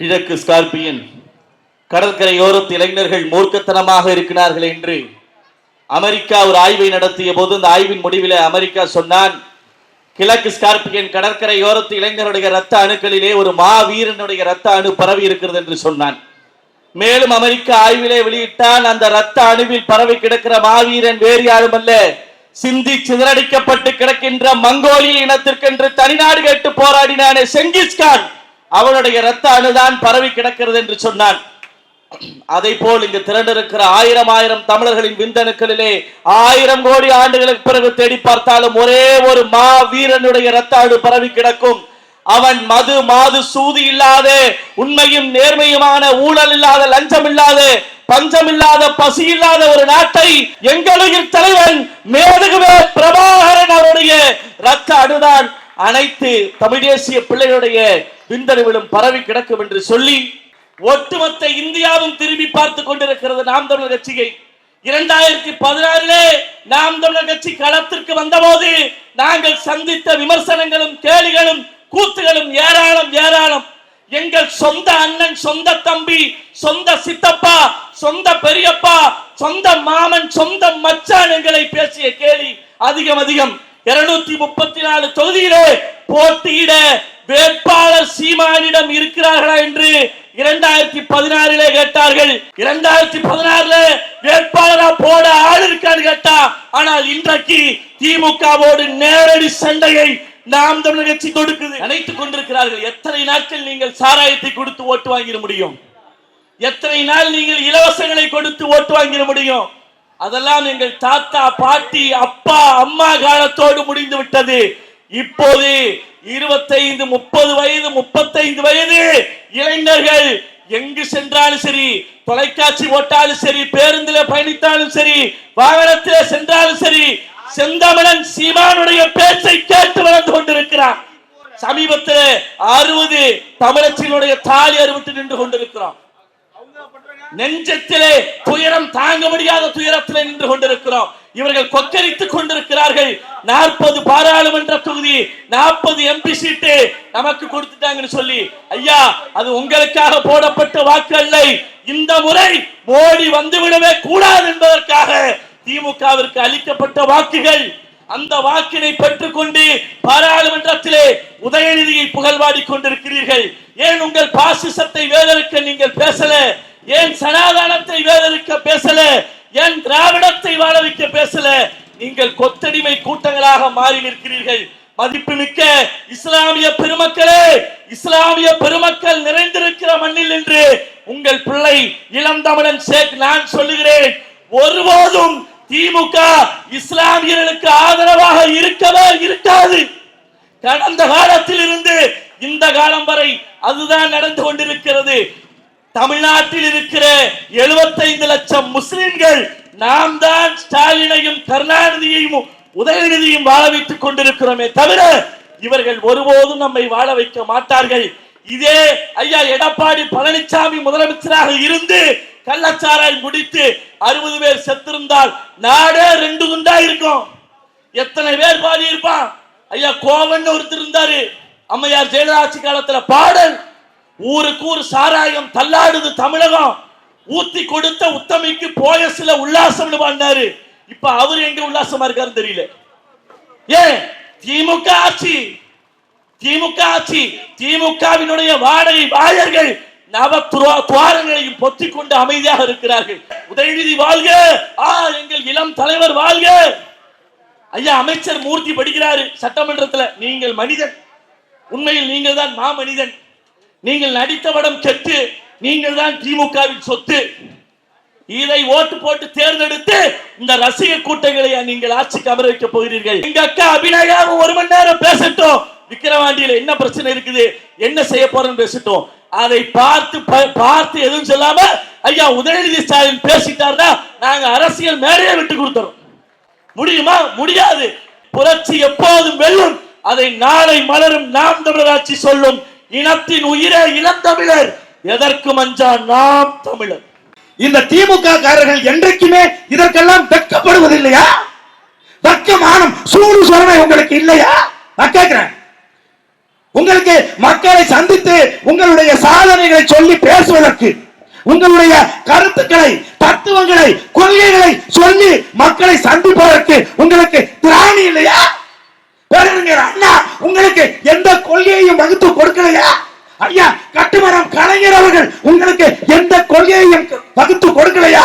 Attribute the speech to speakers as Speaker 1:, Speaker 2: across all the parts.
Speaker 1: கிழக்கு ஸ்கார்பியன் கடற்கரையோரத்து இளைஞர்கள் மூர்க்கத்தனமாக இருக்கிறார்கள் என்று அமெரிக்கா ஒரு ஆய்வை நடத்திய போது அந்த ஆய்வின் முடிவில் அமெரிக்கா சொன்னான் கிழக்கு ஸ்கார்பியன் கடற்கரையோரத்து இளைஞருடைய ரத்த அணுக்களிலே ஒரு மாவீரனுடைய ரத்த அணு பரவி இருக்கிறது என்று சொன்னான். மேலும் அமெரிக்கா ஆய்விலே வெளியிட்டால் அந்த ரத்த அணுவில் பரவி கிடக்கிற மாவீரன் வேறு யாரும் அல்ல சிந்தி சிதறடிக்கப்பட்டு கிடக்கின்ற மங்கோலிய இனத்திற்கென்று தனிநாடு கேட்டு போராடினானே செங்கிஸ்கான் அவனுடைய ரத்த அணுதான் பரவி கிடக்கிறது என்று சொன்னான். அதை போல் இங்கு திரண்டிருக்கிற ஆயிரம் ஆயிரம் தமிழர்களின் விந்தணுக்களிலே ஆயிரம் கோடி ஆண்டுகளுக்கு பிறகு தேடி பார்த்தாலும் ஒரே ஒரு மா வீரனுடைய ரத்த அணு பரவி கிடக்கும். அவன் மது மாது சூது இல்லாத உண்மையும் நேர்மையுமான ஊழல் இல்லாத லஞ்சம் இல்லாத பஞ்சம் இல்லாத பசி இல்லாத ஒரு நாட்டை எங்களுடைய தலைவன் மேதகுவே பிரபாகரன் அவருடைய ரத்த அணுதான் அனைத்து தமிழ் தேசிய பிள்ளைகளுடைய விந்தணுவிலும் பரவி கிடக்கும் என்று சொல்லி ஒட்டுமொத்த இந்தியாவும் திரும்பி பார்த்து கொண்டிருக்கிறது நாம் தமிழர் கட்சியை. இரண்டாயிரத்தி பதினாறிலே நாம் தமிழர் கட்சி களத்திற்கு வந்தபோது நாங்கள் சந்தித்த விமர்சனங்களும் கேலிகளும் கூத்துகளும் ஏராளம் ஏராளம். எங்கள் சொந்த அண்ணன் சொந்த தம்பி சொந்த சித்தப்பா சொந்த பெரியப்பா சொந்த மாமன் சொந்த மச்சான் எங்களை பேசிய கேலி அதிகம் அதிகம். இருநூத்தி முப்பத்தி நாலு தொகுதியிலே போட்டியிட வேட்பாளர் சீமானிடம் இருக்கிறார்களா என்று இரண்டாயிரத்தி பதினாறிலே கேட்டார்கள். இரண்டாயிரத்தி பதினாறுல வேட்பாளரா போட ஆள் இருக்கான்னு கேட்டா ஆனால் இன்றைக்கு திமுகவோடு நேரடி சண்டையை நாம் தமிழ் கட்சி கொடுக்குது நினைத்துக் கொண்டிருக்கிறார்கள் எத்தனை நாட்கள் நீங்கள் சாராயத்தை கொடுத்து ஓட்டு வாங்கிட முடியும்? எத்தனை நாள் நீங்கள் இலவசங்களை கொடுத்து ஓட்டு வாங்கிட முடியும்? அதெல்லாம் எங்கள் தாத்தா பாட்டி அப்பா அம்மா காலத்தோடு முடிந்து விட்டது. இப்போது இருபத்தைந்து முப்பது வயது முப்பத்தைந்து வயது இளைஞர்கள் எங்கு சென்றாலும் சரி தொலைக்காட்சி போட்டாலும் சரி பேருந்துல பயணித்தாலும் சரி வாகனத்திலே சென்றாலும் சரி செந்தமிழன் சீமானுடைய பேச்சை கேட்டு வளர்ந்து கொண்டிருக்கிறான். சமீபத்தில் அறுபது தமிழச்சினுடைய தாலி அறுபத்து நின்று கொண்டிருக்கிறோம். நெஞ்சத்திலே துயரம் தாங்க முடியாத துயரத்திலே நின்று கொண்டிருக்கிறோம். இவர்கள் கொக்கரித்துக் கொண்டிருக்கிறார்கள். நாற்பது பாராளுமன்ற தொகுதி நாற்பது எம்பி சீட்டு நமக்கு கொடுத்துட்டாங்கன்னு சொல்லி ஐயா அது உங்களுக்காக போடப்பட்ட வாக்கு அல்ல. இந்த முறை மோடி வந்துவிடவே கூடாது என்பதற்காக திமுகவிற்கு அளிக்கப்பட்ட வாக்குகள். அந்த வாக்கினை பெற்றுக்கொண்டு பாராளுமன்றத்திலே உதயநிதியை புகழ்வாடி கொண்டிருக்கிறீர்கள். ஏன் உங்கள் பாசிசத்தை வேதற்கு நீங்கள் பேசல? ஏன் சனாதானத்தை வேதரிக்க பேசல? ஏன் திராவிடத்தை வாழ வைக்க பேசல? நீங்கள் கொத்தடிமை கூட்டங்களாக மாறி நிற்கிறீர்கள். மதிப்புமிக்க இஸ்லாமிய பெருமக்களே இஸ்லாமிய பெருமக்கள் நிறைந்திருக்கிற மண்ணில் என்று உங்கள் பிள்ளை இளம் தமிழன் ஷேக் நான் சொல்லுகிறேன் ஒருபோதும் திமுக இஸ்லாமியர்களுக்கு ஆதரவாக இருக்கவே இருக்காது. கடந்த காலத்தில் இருந்து இந்த காலம் வரை அதுதான் நடந்து கொண்டிருக்கிறது. தமிழ்நாட்டில் இருக்கிற 75 லட்சம் முஸ்லிம்கள் நாம் தான் ஸ்டாலினையும் கருணாநிதியையும் உதயநிதியும் வாழ வைத்துக் கொண்டிருக்கிறோமே தவிர இவர்கள் ஒருபோதும் நம்மை வாழ வைக்க மாட்டார்கள். இதே ஐயா எடப்பாடி பழனிசாமி முதலமைச்சராக இருந்து கள்ளச்சாராய் முடித்து அறுபது பேர் செத்திருந்தால் நாடே ரெண்டு குண்டா இருக்கும். எத்தனை பேர் பாடி இருப்பான் ஐயா கோவன் ஒருத்தர் இருந்தாரு. அம்மையார் ஜெயலலாட்சி காலத்துல பாடல் ஊருக்கு ஊர் சாராயம் தள்ளாடுது தமிழகம். ஊத்தி கொடுத்த உத்தமிக்கு போய சில உல்லாசம்னு பண்ணாரு இப்ப அவர் எங்க உல்லாசமா இருக்காரு தெரியல. ஏன்? திமுக ஆட்சி. திமுக ஆட்சி. திமுகவினுடைய வாடகை வாயர்கள் நவ துவாரங்களையும் பொத்தி கொண்டு அமைதியாக இருக்கிறார்கள். உதயநிதி வாழ்க! ஆ எங்கள் இளம் தலைவர் வாழ்க! ஐயா அமைச்சர் மூர்த்தி படிக்கிறாரு சட்டமன்றத்துல. நீங்கள் மனிதன். உண்மையில் நீங்கள் தான் மாமனிதன். நீங்கள் நடித்த படம் கெட்டு நீங்கள் தான் திமுகவின் சொத்து. இதை ஓட்டு போட்டு தேர்ந்தெடுத்து இந்த ரசிக கூட்டங்களை நீங்கள் ஆட்சிக்கு அமர வைக்க போகிறீர்கள். எங்க அக்கா அபிநயாவும் ஒரு மணி நேரம் பேசட்டும். விக்கிரவாண்டியில என்ன பிரச்சனை இருக்குது? என்ன செய்ய போறோம்னு பேசட்டும். அதை பார்த்து ப- பார்த்து எதுவும் சொல்லாம ஐயா உதயநிதி ஸ்டாலின் பேசிட்டார்னா நாங்க அரசியல் மேடையை விட்டு கொடுத்துறோம். முடியுமா? முடியாது. புரட்சி எப்போதும் வெல்லும். அதை நாளை மலரும். நாம் தமிழராட்சி சொல்லும். இனத்தின் உயிரே இளந்தமிழர் எதற்கு மஞ்சா நாம் தமிழர்?
Speaker 2: இந்த திமுக காரர்கள் என்றைக்குமே இதற்கெல்லாம் வெட்கப்படுவதில்லையா? வெக்கமானம் சூடு சொரணை உங்களுக்கு இல்லையா? நான் கேட்கிறேன். உங்களுக்கு மக்களை சந்தித்து உங்களுடைய சாதனைகளை சொல்லி பேசுவதற்கு உங்களுடைய கருத்துக்களை தத்துவங்களை கொள்கைகளை சொல்லி மக்களை சந்திப்பதற்கு உங்களுக்கு திராணி இல்லையா? பேரறிஞர் அண்ணா உங்களுக்கு எந்த கொள்கையையும் வகுத்து கொடுக்கலையா? ஐயா கட்டுமரம் கலைஞர் அவர்கள் உங்களுக்கு எந்த கொள்கையையும் வகுத்து கொடுக்கலையா?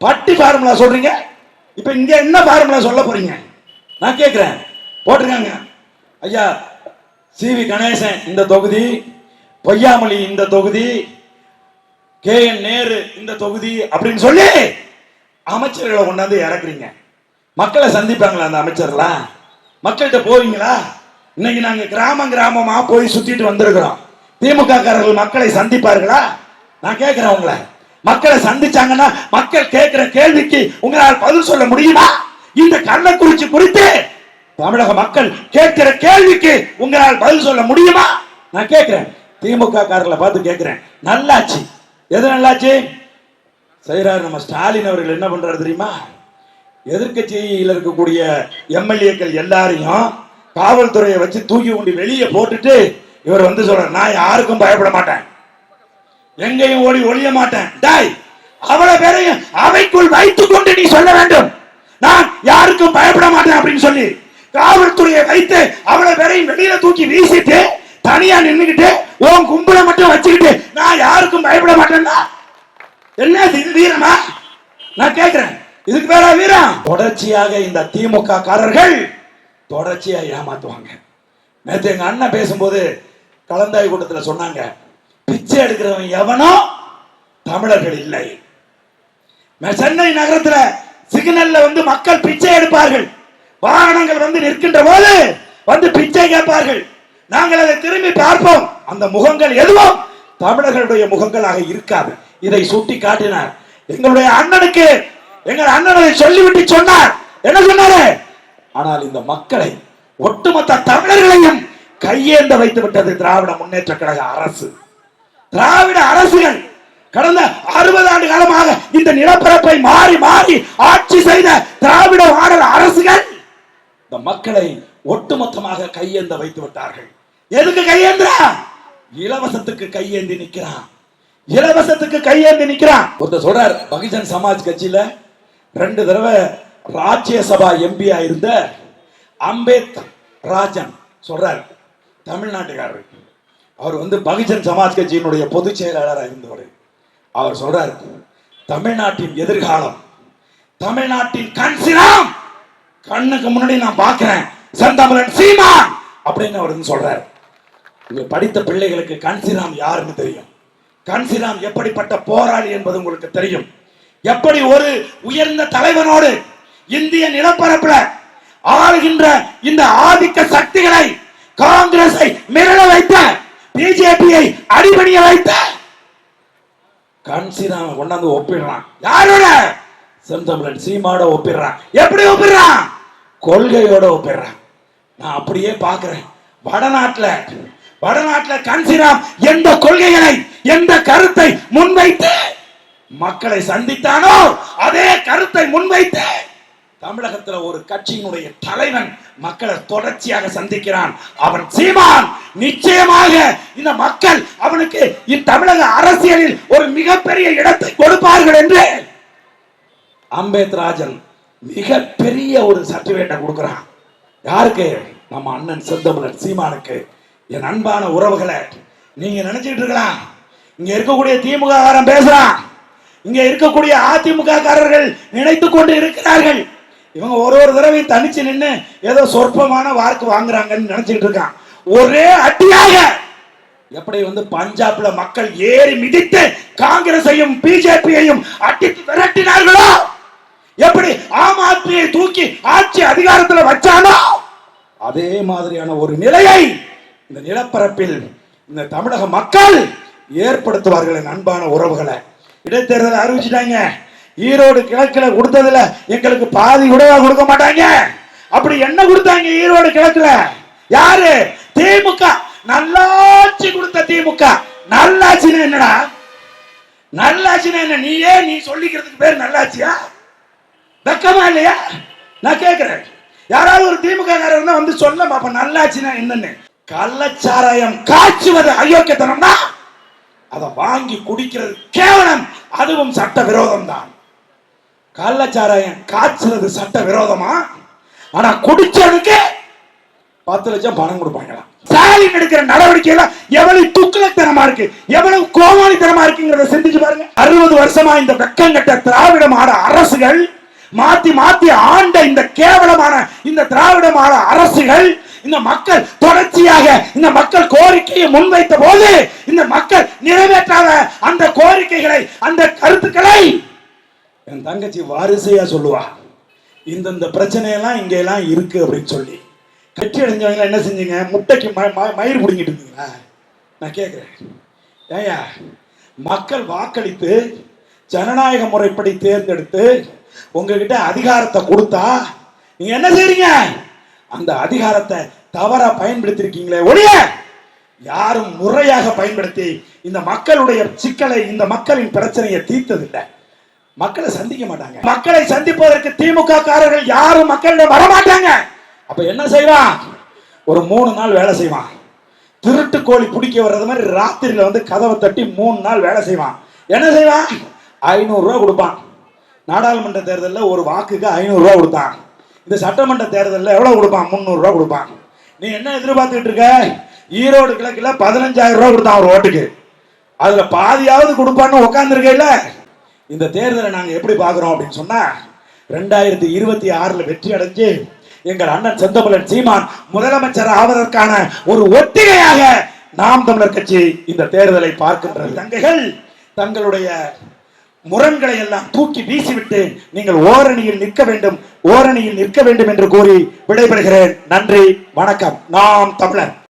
Speaker 2: பட்டி ஃபார்முலா சொல்றீங்க. இப்ப இங்க என்ன ஃபார்முலா சொல்ல போறீங்க? நான் கேட்கிறேன் போட்டிருக்காங்க ஐயா சி வி கணேசன் இந்த தொகுதி பொய்யாமொழி இந்த தொகுதி கே என் நேரு இந்த தொகுதி அப்படின்னு சொல்லி அமைச்சர்களை கொண்டாந்து இறக்குறீங்க. மக்களை சந்திப்பாங்களா அந்த அமைச்சர்லாம்? மக்கள்கிட்ட போவீங்களா? இன்னைக்கு நாங்க கிராமம் கிராமமா போய் சுத்திட்டு வந்திருக்கிறோம். திமுக காரர்கள் மக்களை சந்திப்பார்களா? நான் கேட்கிறேன் உங்களை. மக்களை சந்திச்சாங்கன்னா மக்கள் கேட்கிற கேள்விக்கு உங்களால் பதில் சொல்ல முடியுமா? இந்த கள்ளக்குறிச்சி குறித்து தமிழக மக்கள் கேட்கிற கேள்விக்கு உங்களால் பதில் சொல்ல முடியுமா? நான் கேட்கிறேன். திமுக காரர்களை பார்த்து கேட்கிறேன். நல்லாச்சு. எது நல்லாச்சு? செய்யறாரு நம்ம ஸ்டாலின் அவர்கள் என்ன பண்றாரு தெரியுமா? எதிர்க்கட்சியில் இருக்கக்கூடிய எம்எல்ஏக்கள் எல்லாரையும் காவல்துறையை வச்சு தூக்கி கொண்டு வெளியே போட்டுட்டு இவர் வந்து சொல்ற நான் யாருக்கும் பயப்பட மாட்டேன். எங்கேயும் ஓடி ஒழிய மாட்டேன். டாய் அவ்வளவு பேரையும் அவைக்குள் வைத்துக் கொண்டு நீ சொல்ல வேண்டும். நான் யாருக்கும் பயப்பட மாட்டேன் அப்படின்னு சொல்லி காவல்துறையை வைத்து அவ்வளவு பேரையும் வெளியில தூக்கி வீசிட்டு தனியா நின்னுக்கிட்டு உன் கும்பலை மட்டும் வச்சுக்கிட்டு நான் யாருக்கும் பயப்பட மாட்டேன்னா என்ன இது வீரமா நான் கேட்கிறேன் இதுக்கு பேரா வீரம் தொடர்ச்சியாக இந்த திமுக காரர்கள் தொடர்ச்சியா ஏமாத்துவாங்க. நேற்று எங்க அண்ணன் பேசும்போது கலந்தாய் கூட்டத்தில் சொன்னாங்க பிச்சை எடுக்கிறவன் எவனோ தமிழர்கள் இல்லை. சென்னை நகரத்துல சிக்னல்ல வந்து மக்கள் பிச்சை எடுப்பார்கள். வாகனங்கள் வந்து நிற்கின்ற போது வந்து பிச்சை கேட்பார்கள். நாங்கள் அதை திரும்பி பார்ப்போம். அந்த முகங்கள் எதுவும் தமிழர்களுடைய முகங்களாக இருக்காது. இதை சுட்டி காட்டினார் எங்களுடைய அண்ணனுக்கு எங்கள் அண்ணன் சொல்லிவிட்டு சொன்னார். என்ன சொன்னாரு? ஆனால் இந்த மக்களை ஒட்டுமொத்த தமிழர்களையும் கையேந்த வைத்து விட்டது திராவிட முன்னேற்ற கழக அரசு. திராவிட அரசுகள் கடந்த அறுபது ஆண்டு காலமாக இந்த நிலப்பரப்பை மாறி மாறி ஆட்சி செய்த திராவிட மாடல் அரசுகள் இந்த மக்களை ஒட்டுமொத்தமாக கையேந்த வைத்து விட்டார்கள் எதுக்கு கையேந்திரா இலவசத்துக்கு கையேந்தி நிற்கிறான். இலவசத்துக்கு கையேந்தி நிற்கிறான். ஒருத்தர் சொல்றார் பகுஜன் சமாஜ் கட்சியில ரெண்டு தடவை ராஜ்யசபா எம்பியா இருந்த அம்பேத் ராஜன் சொல்றார் தமிழ்நாட்டுக்காரர். அவர் வந்து பகுஜன் சமாஜ் கட்சியினுடைய பொதுச் செயலாளராக இருந்தவர். அவர் சொல்றார் தமிழ்நாட்டின் எதிர்காலம் தமிழ்நாட்டின் கண் சினம் கண்ணுக்கு முன்னாடி நான் பார்க்கிறேன் செந்தமிழன் சீமா அப்படின்னு அவர் வந்து சொல்றார். இங்க படித்த பிள்ளைகளுக்கு கன்சிராம் யாருன்னு தெரியும். கன்சிராம் எப்படிப்பட்ட போராளி என்பது உங்களுக்கு தெரியும். எப்படி ஒரு உயர்ந்த தலைவனோடு இந்திய நிலப்பரப்புல ஆளுகின்ற இந்த ஆதிக்க சக்திகளை காங்கிரஸை மிரள வைத்த பிஜேபியை அடிபணிய வைத்த கன்சிராம கொண்டாந்து ஒப்பிடுறான். யாரோட? செந்தமிழன் சீமாட ஒப்பிடுறான். எப்படி ஒப்பிடுறான்? கொள்கையோட ஒப்பிடுறான். நான் அப்படியே பார்க்கிறேன். வடநாட்டுல வடநாட்டில் கன்சிராம் எந்த கொள்கைகளை எந்த கருத்தை முன்வைத்து மக்களை சந்தித்தானோ? அதே கருத்தை முன்வைத்து தமிழகத்துல ஒரு கட்சியினுடைய தலைவன் மக்களை தொடர்ச்சியாக சந்திக்கிறான். அவன் சீமான். நிச்சயமாக இந்த மக்கள் அவனுக்கு இத்தமிழக அரசியலில் ஒரு மிகப்பெரிய இடத்தை கொடுப்பார்கள் என்று அம்பேத் ராஜன் மிகப்பெரிய ஒரு சர்டிபிகேட்டை கொடுக்கிறான். யாருக்கு? நம்ம அண்ணன் செந்தமிழன் சீமானுக்கு. என் அன்பான உறவுகளை நீங்க நினைச்சிட்டு இருக்கலாம். இங்க இருக்கக்கூடிய திமுக காரன் பேசுறான். இங்க இருக்கக்கூடிய அதிமுக காரர்கள் நினைத்து கொண்டு இருக்கிறார்கள். இவங்க ஒரு ஒரு தடவையும் தனிச்சு நின்று ஏதோ சொற்பமான வாக்கு வாங்குறாங்கன்னு நினைச்சிட்டு இருக்கான். ஒரே அட்டியாக எப்படி வந்து பஞ்சாப்ல மக்கள் ஏறி மிதித்து காங்கிரஸையும் பிஜேபியையும் அட்டி விரட்டினார்களோ? எப்படி ஆம் ஆத்மியை தூக்கி ஆட்சி அதிகாரத்துல வச்சானோ? அதே மாதிரியான ஒரு நிலையை இந்த நிலப்பரப்பில் இந்த தமிழக மக்கள் ஏற்படுத்துவார்கள் அன்பான உறவுகளை. இடைத்தேர்தல் அறிவிச்சிட்டாங்க. ஈரோடு கிழக்கில் கொடுத்ததுல எங்களுக்கு பாதி கூட கொடுக்க மாட்டாங்க. அப்படி என்ன கொடுத்தாங்க ஈரோடு கிழக்குல? யாரு? திமுக. நல்லாட்சி கொடுத்த திமுக. நல்லாட்சின்னு என்னடா? நல்லாட்சின்னு என்ன? நீயே நீ சொல்லிக்கிறதுக்கு பேர் நல்லாட்சியா? வெக்கமா இல்லையா? நான் கேட்கிறேன். யாராவது ஒரு திமுக காரர் வந்து சொல்ல பாப்ப நல்லாட்சினா என்னன்னு. கள்ளச்சாராயம் காய்ச்சுவது அயோக்கியத்தனம்னா அதை வாங்கி குடிக்கிறது கேவலம். அதுவும் சட்ட விரோதம் தான் கள்ளச்சாராயம் காய்ச்சுறது சட்ட விரோதமா ஆனா குடிச்சவனுக்கு பத்து லட்சம் பணம் கொடுப்பாங்களாம் ஸ்டாலின் எடுக்கிற நடவடிக்கையில எவ்வளவு துக்குலத்தனமா இருக்கு எவ்வளவு கோமாளித்தனமா இருக்குங்கிறத சிந்திச்சு பாருங்க. அறுபது வருஷமா இந்த வெக்கங்கட்ட திராவிட மாட அரசுகள் மாத்தி மாத்தி ஆண்ட இந்த கேவலமான இந்த திராவிட மாட அரசுகள் இந்த மக்கள் தொடர்ச்சியாக இந்த மக்கள் கோரிக்கையை முன்வைத்த போது இந்த மக்கள் நிறைவேற்றாத அந்த கோரிக்கைகளை அந்த கருத்துக்களை என் தங்கச்சி வாரிசையா சொல்லுவா. இந்தந்த பிரச்சனையெல்லாம் இங்க எல்லாம் இருக்கு அப்படின்னு சொல்லி. கட்சி அடைஞ்சவங்க என்ன செஞ்சீங்க? முட்டைக்கு மயிர் பிடிங்கிட்டு இருந்தீங்களா? நான் கேட்குறேன் ஏயா மக்கள் வாக்களித்து ஜனநாயக முறைப்படி தேர்ந்தெடுத்து உங்ககிட்ட அதிகாரத்தை கொடுத்தா நீங்க என்ன செய்றீங்க? அந்த அதிகாரத்தை தவறா பயன்படுத்திருக்கீங்களே ஒழிய யாரும் முறையாக பயன்படுத்தி இந்த மக்களுடைய சிக்கலை இந்த மக்களின் பிரச்சனையை தீர்த்ததில்லை. மக்களை சந்திக்க மாட்டாங்க. மக்களை சந்திப்பதற்கு திமுக காரர்கள் யாரும் மக்களிடம் வரமாட்டாங்க. அப்ப என்ன செய்வான்? ஒரு மூணு நாள் வேலை செய்வான். திருட்டு கோழி பிடிக்க வர்றது மாதிரி ராத்திரியில வந்து கதவை தட்டி மூணு நாள் வேலை செய்வான். என்ன செய்வான்? ஐநூறு ரூபா கொடுப்பான். நாடாளுமன்ற தேர்தலில் ஒரு வாக்குக்கு ஐநூறு ரூபா கொடுத்தான். இந்த சட்டமன்ற தேர்தலில் எவ்வளவு கொடுப்பான்? முந்நூறு ரூபா கொடுப்பான். நீ என்ன எதிர்பார்த்துக்கிட்டு இருக்க? ஈரோடு கிழக்குல பதினஞ்சாயிரம் ரூபா கொடுத்தான் ஒரு ஓட்டுக்கு. அதுல பாதியாவது கொடுப்பான்னு உட்காந்துருக்கையில இந்த தேர்தலை நாங்க எப்படி பார்க்குறோம் அப்படின்னு சொன்னா ரெண்டாயிரத்தி இருபத்தி ஆறுல வெற்றி அடைஞ்சு எங்கள் அண்ணன் செந்தமிழன் சீமான் முதலமைச்சர் ஆவதற்கான ஒரு ஒத்திகையாக நாம் தமிழர் கட்சி இந்த தேர்தலை பார்க்கின்ற தங்கைகள் தங்களுடைய முரண்களை எல்லாம் தூக்கி வீசிவிட்டு நீங்கள் ஓரணியில் நிற்க வேண்டும் ஓரணியில் நிற்க வேண்டும் என்று கூறி விடைபெறுகிறேன். நன்றி வணக்கம். நாம் தமிழர்.